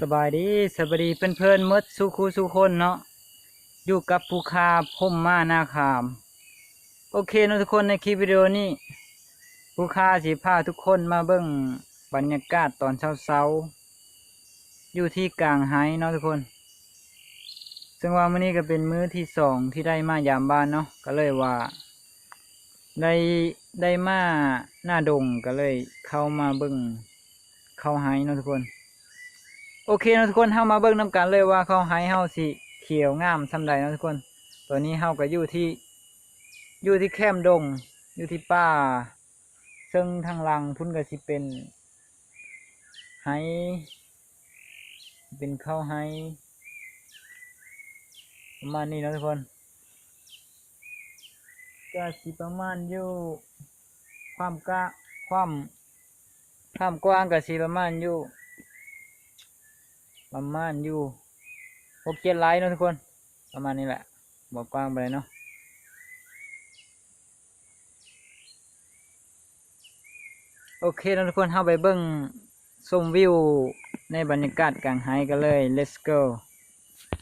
สบายดีสบายดีเพื่อนเพื่อนมดสุคูสุคนเนาะอยู่กับภูคาพมมานาคาม โอเคนะทุกคนในคลิปวิดีโอนี้ภูคาสิพาทุกคนมาเบิ่งบรรยากาศตอนเช้าๆอยู่ที่กลางไฮเนาะทุกคน ซึ่งว่ามื้อนี้ก็เป็นมื้อที่สองที่ได้มายามบ้านเนาะก็เลยว่า ได้ได้มาหน้าดงก็เลยเข้ามาเบิ่งเข้าไฮเนาะทุกคน โอเคนะทุกคนเฮามาเบิ่งนํกันเลยว่าเข้าไฮเฮาสิเขียวงามซำใดนะทุกคน ตัวนี้เฮาก็อยู่ที่อยู่ที่แคมดง อยู่ที่ป่า ซึ่งทางลังพุ่นก็สิเป็นไฮเป็นเข้าไฮประมาณนี้นะทุกคนก็สิประมาณอยู่ความกะความความกว้างก็สิประมาณอยู่ ประมาณอยู่หกเจ็ดไลน์นะทุกคน ประมาณนี้แหละบอกกว้างไปเลยเนาะโอเคนะทุกคนเข้าไปเบิ้งชมวิวในบรรยากาศกลางไฮกันเลย let's go